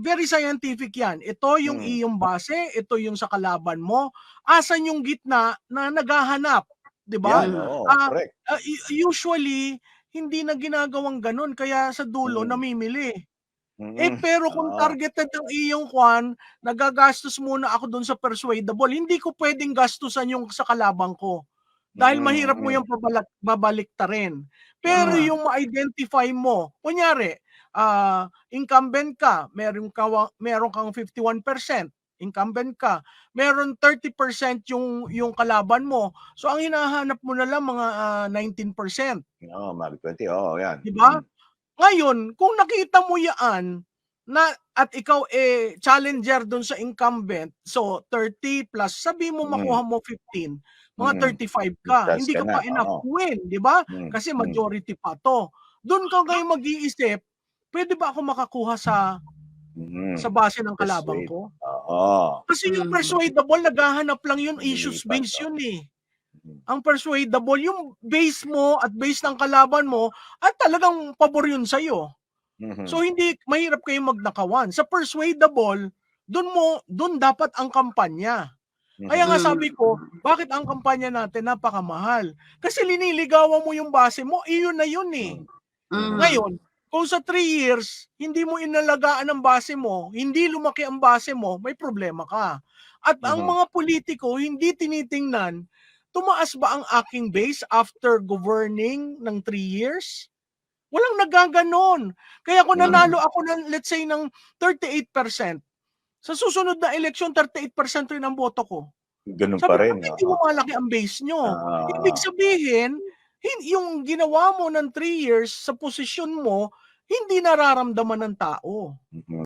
very scientific yan. Ito yung Mm. iyong base, ito yung sa kalaban mo. Asan yung gitna na naghahanap, 'di ba? Yan, oo, Ah, correct. Ah, u- usually hindi na ginagawang ganun kaya sa dulo Mm. namimili. Eh Mm. pero kung targeted ang iyong kwan, nagagastos muna ako doon sa persuadable. Hindi ko pwedeng gastusan yung sa kalabang ko. Dahil Mm, mahirap mo mm. yung pabalak, babaliktarin. Pero Tama. yung ma-identify mo, kunyari, ah, incumbent ka, meron ka meron kang 51%, incumbent ka, meron 30% yung yung kalaban mo. So ang hinahanap mo na lang mga ah, 19%, Oo, mag 20, oo, yan. 'di ba? Mm. Ngayon, kung nakita mo 'yaan na at ikaw eh challenger doon sa incumbent, so 30 plus sabi mo Mm. makuha mo 15, mga Mm. 35 ka. Plus Hindi ka ka na, pa enough to win, 'di ba? Mm, Kasi mm. majority pa 'to. Doon ka ngayon mag-iisip, pwede ba ako makakuha sa Mm. sa base ng kalabang Persuade. ko? Oo. Kasi yung Mm. persuadable naghahanap lang yun issues based yun eh. Mm. Ang persuadable yung base mo at base ng kalaban mo at talagang pabor yun sa Mhm. So hindi mahirap kayong magnakawan. Sa persuadable, doon mo doon dapat ang kampanya. Kaya nga Mhm. sabi ko, bakit ang kampanya natin napakamahal? Kasi liniligawan mo yung base mo, iyon na yun eh. Mm. Ngayon, kung sa 3 years, hindi mo inalagaan ang base mo, hindi lumaki ang base mo, may problema ka. At ang Mhm. mga politiko, hindi tinitingnan, tumaas ba ang aking base after governing ng 3 years? Walang nagaganon. Kaya kung Mhm. nanalo ako ng, let's say, ng 38%, sa susunod na eleksyon, 38% rin ang boto ko. Ganun Sabi pa ko, rin. hindi oo. lumalaki ang base nyo. Ah. Ibig sabihin, hin- yung ginawa mo ng 3 years sa posisyon mo, hindi nararamdaman ng tao.